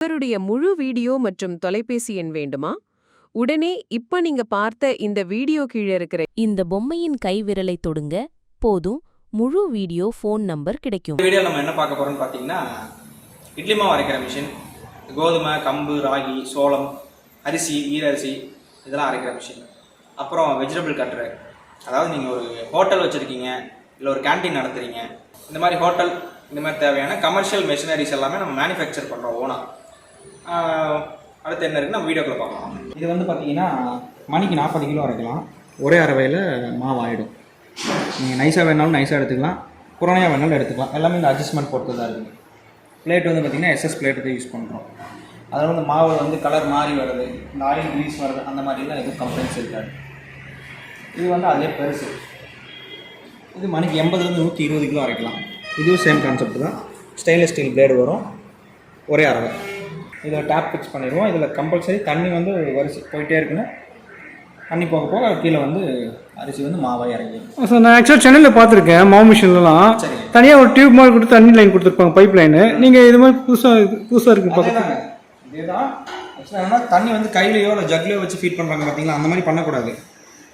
இவருடைய முழு வீடியோ மற்றும் தொலைபேசி எண் வேண்டுமா? உடனே இப்ப நீங்க பார்த்த இந்த வீடியோ கீழே இருக்கிற இந்த பொம்மையின் கைவிரலை தொடுங்க. போதும். முழு வீடியோ ஃபோன் நம்பர் கிடைக்கும். வீடியோ நம்ம என்ன பார்க்க போறோம்னு பார்த்தீங்கன்னா இட்லி மாவு அரைக்கிற மிஷின் கோதுமை கம்பு ராகி சோளம் அரிசி ஈரரிசி இதெல்லாம் அரைக்கிற மிஷின் அப்புறம் வெஜிடபிள் கட்டுற அதாவது நீங்கள் ஒரு ஹோட்டல் வச்சுருக்கீங்க இல்லை ஒரு கேண்டீன் நடத்துறீங்க இந்த மாதிரி ஹோட்டல் இந்த மாதிரி தேவையான கமர்ஷியல் மெஷினரிஸ் எல்லாமே நம்ம மேனுஃபேக்சர் பண்ணுறோம் ஓனாக அடுத்து என்ன இருக்குன்னு நம்ம வீடியோக்குள்ள பார்க்கலாம். இது வந்து பார்த்தீங்கன்னா மணிக்கு நாற்பது கிலோ அரைக்கலாம். ஒரே அரவையில் மாவு ஆகிடும் நீங்கள் நைஸாக வேணாலும் நைஸாக எடுத்துக்கலாம். புறணையாக வேணாலும் எடுத்துக்கலாம். எல்லாமே இந்த அட்ஜஸ்ட்மெண்ட் பொறுத்து தான் இருக்குது பிளேட் வந்து பார்த்திங்கன்னா எஸ்எஸ் பிளேட்டு தான் யூஸ் பண்ணுறோம் அதில் வந்து மாவு வந்து கலர் மாறி வருது. இந்த ஆயில் க்ரீஸ் வருது. அந்த மாதிரிலாம் எதுவும் கம்ப்ளைண்ட்ஸ் இருக்காது. இது வந்து அதே பெருசு. இது மணிக்கு எண்பதுலேருந்து நூற்றி இருபது கிலோ அரைக்கலாம். இதுவும் சேம் கான்செப்ட் தான். ஸ்டெயின்லெஸ் ஸ்டீல் பிளேடு வரும். ஒரே அறவை. இதில் டேப் ஃபிக்ஸ் பண்ணிடுவோம். இதில் கம்பல்சரி தண்ணி வந்து வரிசை போயிட்டே இருக்குன்னு. தண்ணி போக போக கீழே வந்து அரிசி வந்து மாவாக இறங்கிடும். சார் நான் ஆக்சுவலாக சென்னையில் பார்த்துருக்கேன் மாவு மிஷின்லலாம். தனியாக ஒரு டியூப் மாதிரி கொடுத்து தண்ணி லைன் கொடுத்துருப்பாங்க பைப் லைனு நீங்கள் இது மாதிரி புதுசாக புதுசாக இருக்குது அதேதாங்க. இதேதான். ஆக்சுவலாக என்னன்னா தண்ணி வந்து கையிலையோ இல்லை ஜக்லையோ வச்சு ஃபீட் பண்ணுறாங்க பார்த்தீங்களா அந்த மாதிரி பண்ணக்கூடாது.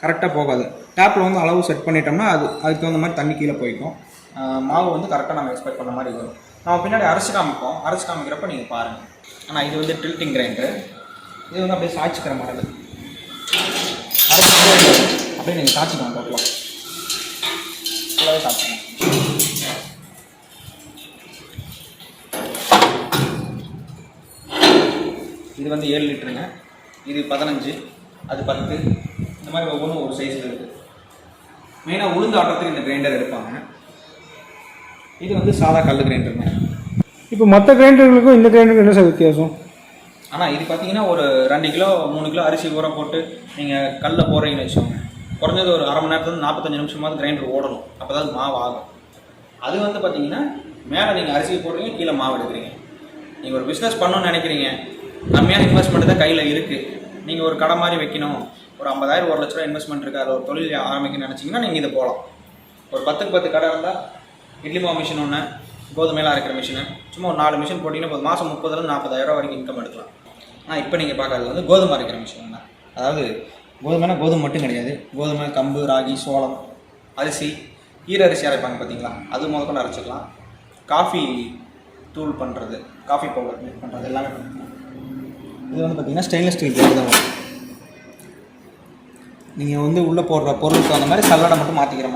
கரெக்டாக போகாது. டேப்பில் வந்து அளவு செட் பண்ணிட்டோம்னா அது அதுக்கு தகுந்த மாதிரி தண்ணி கீழே போய்க்கும். மாவு வந்து கரெக்டாக நம்ம எக்ஸ்பெக்ட் பண்ண மாதிரி வரும். நம்ம பின்னாடி அரைச்சி காமிப்போம். அரைச்சி காமிக்கிறப்ப நீங்கள் பாருங்கள் ஆனால் இது வந்து டில்ட்டிங் கிரைண்டர் இது வந்து அப்படியே சாய்ச்சிக்கிற மாடல் அப்படியே நீங்கள் சாய்ச்சிக்கலாம் டோட்டலாக ஃபுல்லாகவே சாய்ச்சிக்கலாம் இது வந்து ஏழு லிட்டருங்க. இது பதினஞ்சு அது பத்து. இந்த மாதிரி ஒவ்வொன்றும் ஒரு சைஸில் இருக்குது மெயினாக உளுந்து ஆட்டுறதுக்கு இந்த கிரைண்டர் எடுப்பாங்க. இது வந்து சாதா கல் கிரைண்டருங்க இப்போ மற்ற கிரைண்டர்களுக்கும் இந்த கிரைண்டருக்கும் என்ன சார் வித்தியாசம்? ஆனால் இது பார்த்தீங்கன்னா ஒரு ரெண்டு கிலோ மூணு கிலோ அரிசி ஊற போட்டு நீங்கள் கல்ல போடுறீங்கன்னு வச்சுக்கோங்க. குறைஞ்சது ஒரு அரை மணி நேரத்துலேருந்து நாற்பத்தஞ்சு நிமிஷமாவது கிரைண்டர் ஓடணும். அப்போ தான் மாவு ஆகும். அது வந்து பார்த்தீங்கன்னா மேலே நீங்கள் அரிசி போடுறீங்க கீழே மாவு எடுக்கிறீங்க. நீங்கள் ஒரு பிஸ்னஸ் பண்ணணும்னு நினைக்கிறீங்க. கம்மியான இன்வெஸ்ட்மெண்ட் தான் கையில் இருக்குது நீங்கள் ஒரு கடை மாதிரி வைக்கணும். ஒரு ஐம்பதாயிரம் ஒரு லட்ச ரூபா இன்வெஸ்ட்மெண்ட் இருக்குது அதில் ஒரு தொழில் ஆரம்பிக்கணும்னு நினச்சிங்கன்னா நீங்கள் இதை போகலாம் ஒரு பத்துக்கு பத்து கடை இருந்தால் இட்லி மாவு மிஷின் ஒன்று கோதுமையில் அரைக்கிற மிஷினு சும்மா ஒரு நாலு மிஷின் போட்டிங்கன்னா போதும். மாதம் முப்பதுலேருந்து நாற்பதாயிரம் வரைக்கும் இன்கம் எடுக்கலாம். ஆனால் இப்போ நீங்கள் பார்க்குறது வந்து கோதுமை அரைக்கிற மிஷின் தான். அதாவது கோதுமைனா கோதுமை மட்டும் கிடையாது. கோதுமை கம்பு ராகி சோளம் அரிசி ஈர அரிசி அரைப்பாங்க பார்த்தீங்களா அது முதற்கொண்டு அரைச்சிக்கலாம். காஃபி தூள் பண்ணுறது காஃபி பவுடர் மேக் பண்ணுறது எல்லாமே பண்ணிக்கலாம் இது வந்து பார்த்தீங்கன்னா ஸ்டெயின்லெஸ் ஸ்டீல் தான் வரும். நீங்கள் வந்து உள்ளே போடுற பொருளுக்கு அந்த மாதிரி சல்லடை மட்டும் மாற்றிக்கிற மாதிரி